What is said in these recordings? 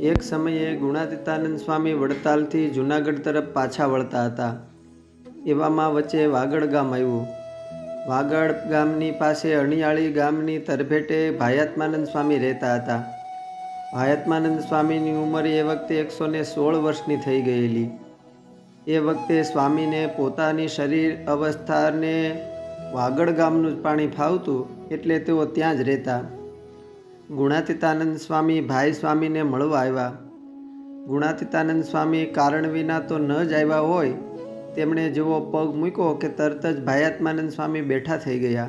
એક સમયે ગુણાતીતાનંદ સ્વામી વડતાલથી જૂનાગઢ તરફ પાછા વળતા હતા. એવામાં વચ્ચે વાગડ ગામ આવ્યું. વાગડ ગામની પાસે અણિયાળી ગામની તરભેટે ભાયાત્માનંદ સ્વામી રહેતા હતા. ભાયાત્માનંદ સ્વામીની ઉંમર એ વખતે એકસો ને સોળ વર્ષની થઈ ગયેલી. એ વખતે સ્વામીને પોતાની શરીર અવસ્થાને વાગડ ગામનું જ પાણી ફાવતું એટલે તેઓ ત્યાં જ રહેતા. ગુણાતીતાનંદ સ્વામી ભાઈ સ્વામીને મળવા આવ્યા. ગુણાતીતાનંદ સ્વામી કારણ વિના તો ન જ આવ્યા હોય, તેમણે જેવો પગ મૂક્યો કે તરત જ ભાયાત્માનંદ સ્વામી બેઠા થઈ ગયા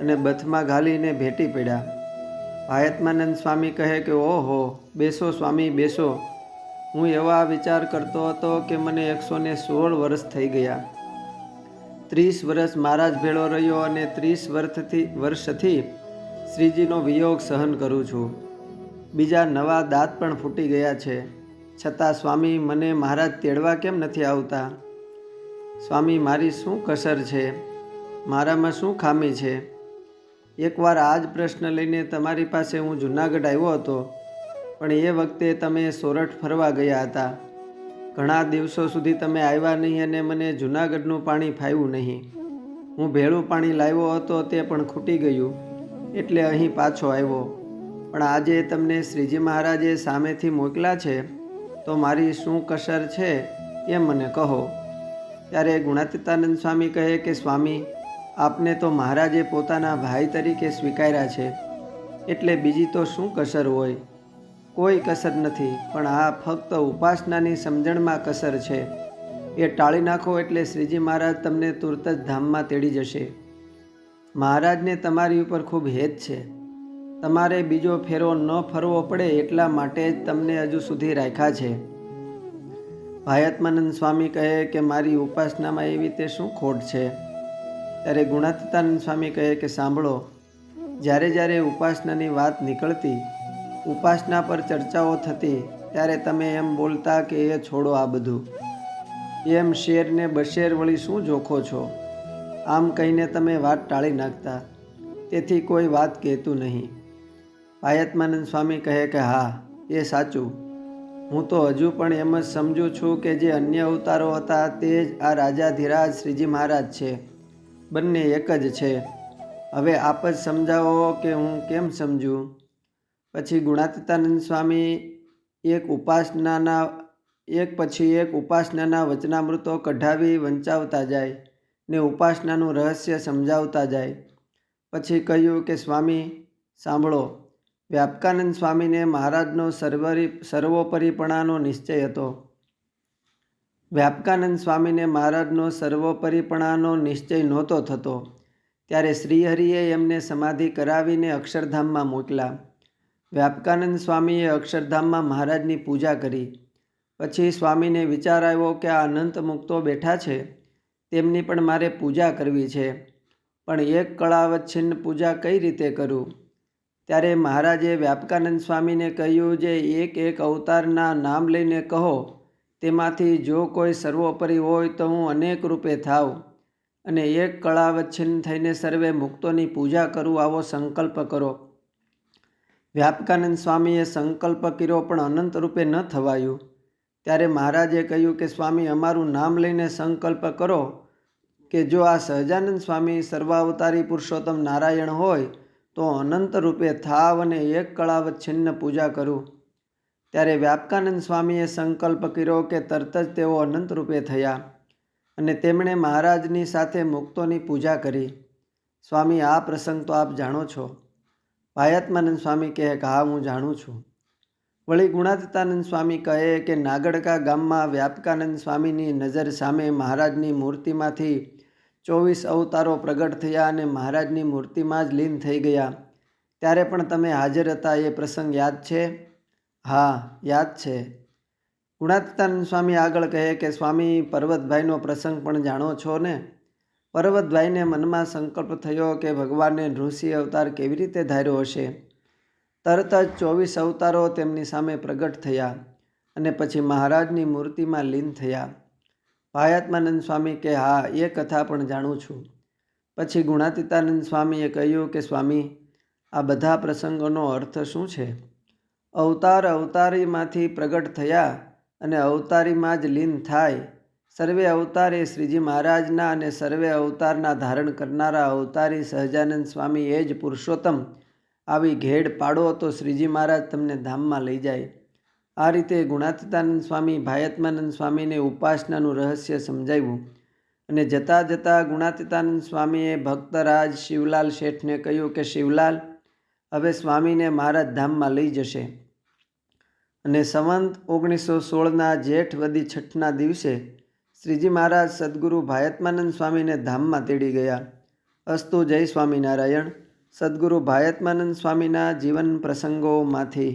અને બથમાં ઘાલીને ભેટી પડ્યા. ભાયાત્માનંદ સ્વામી કહે કે, ઓહો, બેસો સ્વામી, બેસો. હું એવા વિચાર કરતો હતો કે મને એકસો ને સોળ વર્ષ થઈ ગયા. ત્રીસ વર્ષ મારા જ ભેળો રહ્યો અને ત્રીસ વર્ષથી વર્ષથી શ્રીજીનો વિયોગ સહન કરું છું. બીજા નવા દાંત પણ ફૂટી ગયા છે. છતાં સ્વામી મને મહારાજ તેડવા કેમ નથી આવતા? સ્વામી, મારી શું કસર છે? મારામાં શું ખામી છે? એકવાર આ જ પ્રશ્ન લઈને તમારી પાસે હું જુનાગઢ આવ્યો હતો, પણ એ વખતે તમે સોરઠ ફરવા ગયા હતા. ઘણા દિવસો સુધી તમે આવ્યા નહીં અને મને જૂનાગઢનું પાણી ફાવ્યું નહીં. હું ભેળું પાણી લાવ્યો હતો તે પણ ખૂટી ગયું. એટલે અહીં પાછો આવ્યો. પણ આજે તમને શ્રીજી મહારાજે સામેથી મોકલ્યા છે, તો મારી શું કસર છે એ મને કહો. ત્યારે ગુણાતીતાનંદ સ્વામી કહે કે, સ્વામી, આપને તો મહારાજે પોતાના ભાઈ તરીકે સ્વીકાર્યા છે, એટલે બીજી તો શું કસર હોય? કોઈ કસર નથી, પણ આ ફક્ત ઉપાસનાની સમજણમાં કસર છે. એ ટાળી નાખો એટલે શ્રીજી મહારાજ તમને તુરત જ ધામમાં તેડી જશે. મહારાજને તમારી ઉપર ખૂબ હેત છે. તમારે બીજો ફેરો ન ફરવો પડે એટલા માટે જ તમને હજુ સુધી રાખ્યા છે. ભાયાત્માનંદ સ્વામી કહે કે મારી ઉપાસનામાં એવી તે શું ખોટ છે? ત્યારે ગુણાતીતાનંદ સ્વામી કહે કે સાંભળો, જ્યારે જ્યારે ઉપાસનાની વાત નીકળતી, ઉપાસના પર ચર્ચાઓ થતી, ત્યારે તમે એમ બોલતા કે એ છોડો આ બધું. એમ શેરને બશેર વળી શું જોખો છો? આમ કહીને તમે વાત ટાળી નાખતા. તેથી કોઈ વાત કહેતું નહીં. પાયત્માનંદ સ્વામી કહે કે, હા, એ સાચું. હું તો હજુ પણ એમ જ સમજું છું કે જે અન્ય અવતારો હતા તે જ આ રાજા ધીરાજ શ્રીજી મહારાજ છે. બંને એક જ છે. હવે આપ જ સમજાવો કે હું કેમ સમજું? પછી ગુણાતીતાનંદ સ્વામી એક ઉપાસનાના, એક પછી એક ઉપાસનાના વચનામૃતો કઢાવી વંચાવતા જાય. ને ઉપાસનાનું રહસ્ય સમજાવતા જાય. પછી કહ્યું કે, સ્વામી, સાંભળો. વ્યાપકાનંદ સ્વામીને મહારાજનો સર્વરી, સર્વોપરીપણાનો નિશ્ચય હતો. વ્યાપકાનંદ સ્વામીને મહારાજનો સર્વોપરીપણાનો નિશ્ચય નહોતો થતો. ત્યારે શ્રીહરિએ એમને સમાધિ કરાવીને અક્ષરધામમાં મોકલ્યા. વ્યાપકાનંદ સ્વામીએ અક્ષરધામમાં મહારાજની પૂજા કરી. પછી સ્વામીને વિચાર આવ્યો કે, આ અનંત મુક્તો બેઠા છે. તેમની પણ મારે પૂજા કરવી છે. પણ એક કળાવચ્છિન્ન પૂજા કઈ રીતે કરું? ત્યારે મહારાજે વ્યાપકાનંદ સ્વામીને કહ્યું જે એક એક અવતારના નામ લઈને કહો, તેમાંથી જો કોઈ સર્વોપરી હોય તો હું અનેક રૂપે થાવ. અને એક કળાવચ્છિન્ન થઈને સર્વે મુક્તોની પૂજા કરું આવો સંકલ્પ કરો. વ્યાપકાનંદ સ્વામીએ સંકલ્પ કર્યો પણ અનંત રૂપે ન થવાયું. ત્યારે મહારાજે કહ્યું કે, સ્વામી, અમારું નામ લઈને સંકલ્પ કરો કે જો આ સહજાનંદ સ્વામી સર્વાવતારી પુરુષોત્તમ નારાયણ હોય, તો અનંત રૂપે થાવ અને એક કળાવચ્છિન્ન પૂજા કરું. ત્યારે વ્યાપકાનંદ સ્વામીએ સંકલ્પ કર્યો કે, તરત જ તેઓ અનંત રૂપે થયા અને તેમણે મહારાજની સાથે મુક્તોની પૂજા કરી. સ્વામી, આ પ્રસંગ તો આપ જાણો છો. ભાયાત્માનંદ સ્વામી કહે કે, હા, હું જાણું છું. વળી ગુણાતીતાનંદ સ્વામી કહે કે નાગડકા ગામમાં વ્યાપકાનંદ સ્વામીની નજર સામે મહારાજની મૂર્તિમાંથી ચોવીસ અવતારો પ્રગટ થયા અને મહારાજની મૂર્તિમાં જ લીન થઈ ગયા. ત્યારે પણ તમે હાજર હતા એ પ્રસંગ યાદ છે? હા, યાદ છે. ગુણાતીતાનંદ સ્વામી આગળ કહે કે, સ્વામી, પર્વતભાઈનો પ્રસંગ પણ જાણો છો ને? પર્વતભાઈને મનમાં સંકલ્પ થયો કે ભગવાને ઋષિ અવતાર કેવી રીતે ધાર્યો હશે? તરત જ ચોવીસ અવતારો તેમની સામે પ્રગટ થયા અને પછી મહારાજની મૂર્તિમાં લીન થયા. ભાયાત્માનંદ સ્વામી કે, હા, એ કથા પણ જાણું છું. પછી ગુણાતીતાનંદ સ્વામીએ કહ્યું કે, સ્વામી, આ બધા પ્રસંગોનો અર્થ શું છે? અવતાર અવતારીમાંથી પ્રગટ થયા અને અવતારીમાં જ લીન થાય. સર્વે અવતાર એ શ્રીજી મહારાજના અને સર્વે અવતારના ધારણ કરનારા અવતારી સહજાનંદ સ્વામી એ જ પુરુષોત્તમ આવી ઘેડ પાડો તો શ્રીજી મહારાજ તમને ધામમાં લઈ જાય. આ રીતે ગુણાતીતાનંદ સ્વામી, ભાયાત્માનંદ સ્વામીને ઉપાસનાનું રહસ્ય સમજાવ્યું અને જતાં જતાં ગુણાતીતાનંદ સ્વામીએ ભક્તરાજ શિવલાલ શેઠને કહ્યું કે, શિવલાલ, હવે સ્વામીને મહારાજ ધામમાં લઈ જશે. અને સંવંત ઓગણીસો સોળના જેઠ વદી છઠના દિવસે શ્રીજી મહારાજ સદગુરુ ભાયત્માનંદ સ્વામીને ધામમાં તેડી ગયા. અસ્તુ જય સ્વામિનારાયણ. સદગુરુ ભાયતમાનંદ સ્વામીના જીવન પ્રસંગોમાંથી.